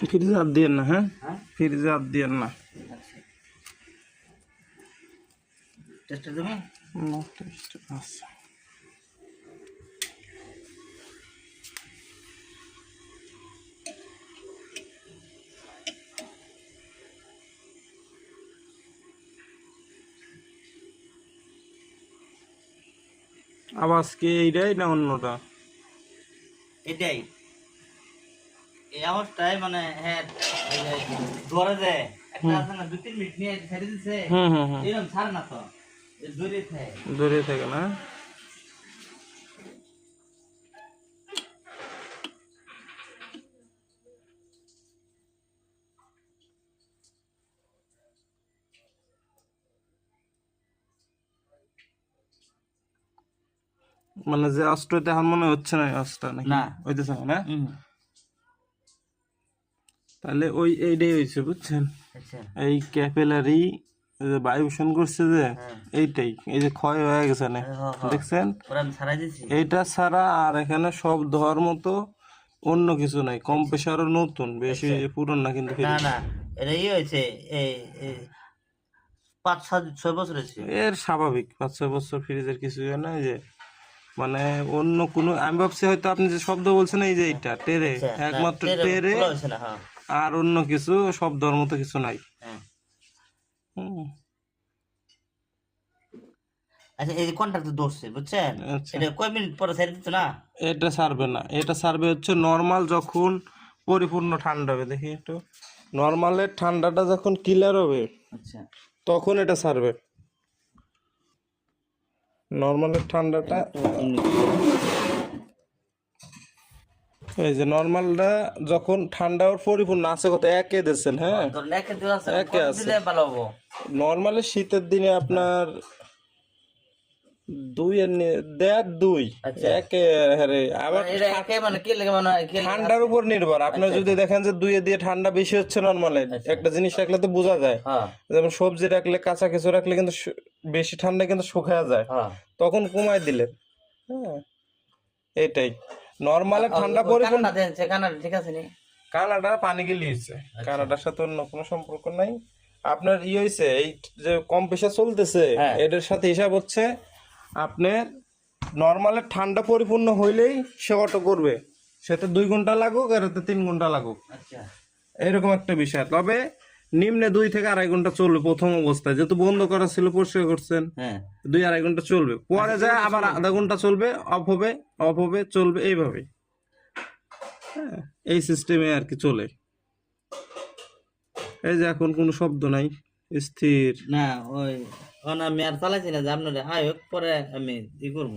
ফ্রিজে হাত দিয়েন না হ্যাঁ? হ্যাঁ? ফ্রিজে হাত দিয়েন না। আচ্ছা। টেস্টটা দেবো না, taste আছে। আওয়াজ কি এইটাই না অন্যটা? এটাই। এই মানে হ্যাঁ যে ধরে দেয় একটা আছে না দু তিন মিনিট নিয়ে ছেড়ে দিচ্ছে হুম হুম হুম। এরকম ছাড়ে না তো দূরে থাকে। দূরে থাকে না? মানে যে অস্ত্রতে এখন মনে হচ্ছে না অস্ত্র নাকি? না। হইতেছে না তাহলে ওই এইটাই হয়েছে বুঝছেন? আচ্ছা। এই ক্যাপেলারি যে বায়ুষণ করছে যে হ্যাঁ। এইটাই এই যে ক্ষয় হয়ে গেছে না হ্যাঁ, হ্যাঁ। দেখছেন? এইটা ছাড়া আর এখানে সব ধোয়ার মতো অন্য কিছু নাই কম প্রেশারও নতুন বেশি পুরন না কিন্তু না না এটা হয়েছে পাঁচ সাত ছয় বছর হয়েছে। এর স্বাভাবিক পাঁচ ছয় বছর ফ্রিজের কিছু নাই যে মানে অন্য কোনো আমি ভাবছি হয়তো আপনি যে শব্দ বলছেন এই যে এইটা টেরে আচ্ছা, একমাত্র টেরে আর অন্য কিছু শব্দর মতো কিছু নাই। হ্যাঁ। আচ্ছা এই বুঝছেন? আচ্ছা। এটা কয় মিনিট পরে ছেড়ে দিত না? এটা সারবে না। এটা সারবে হচ্ছে নর্মাল যখন পরিপূর্ণ ঠান্ডা হবে দেখি একটু। নর্মালের ঠান্ডাটা যখন ক্লিয়ার হবে আচ্ছা। তখন এটা সারবে নর্মালের ঠান্ডাটা এই যে নর্মালটা যখন ঠান্ডা ওর পরিপূর্ণ আছে কত একে দিচ্ছেন হ্যাঁ? ধরেন একে আছে। দিলে নর্মালি শীতের দিনে আপনার দুই এর দেড় দুই আচ্ছা। একে হ্যারে আবার মানে মানে লাগে? ঠান্ডার উপর নির্ভর। আপনার যদি দেখেন যে দুইয়ে দিয়ে ঠান্ডা বেশি হচ্ছে নর্মালে একটা জিনিস রাখলে তো বোঝা যায়। হ্যাঁ। যেমন সবজি রাখলে কাঁচা কিছু রাখলে কিন্তু বেশি ঠান্ডা কিন্তু শুকায় যায়। হ্যাঁ। তখন কমায় দিলেন। হ্যাঁ এটাই নর্মালে ঠান্ডা পরিপূর্ণ কানাডা দেন, কানাডা ঠিক আছে নি? কানাডার পানি গেলিয়েছে কানাডার সাথে অন্য কোনো সম্পর্ক নাই। আপনার ই হয়েছে এই যে কম পেশা চলতেছে হ্যাঁ। এটার সাথে হিসাব হচ্ছে আপনার নর্মালে ঠান্ডা পরিপূর্ণ হইলেই সে অটো করবে। সেটা দুই ঘণ্টা লাগুক আর এতে তিন ঘণ্টা লাগুক। আচ্ছা। এরকম একটা বিষয়। তবে নিম্নে দুই থেকে আড়াই ঘণ্টা চলবে প্রথম অবস্থায়। যেহেতু বন্ধ করা ছিল পরিষ্কার করছেন। হ্যাঁ। দুই আড়াই ঘণ্টা চলবে। পরে যায় আবার আধা ঘণ্টা চলবে অফ হবে অফ হবে চলবে এইভাবে হ্যাঁ এই সিস্টেমে আর কি চলে। এই যে এখন কোনো শব্দ নাই স্থির। না ওই আমি আর চালাইছি না যে আপনার আয়োগ পরে আমি ই করব।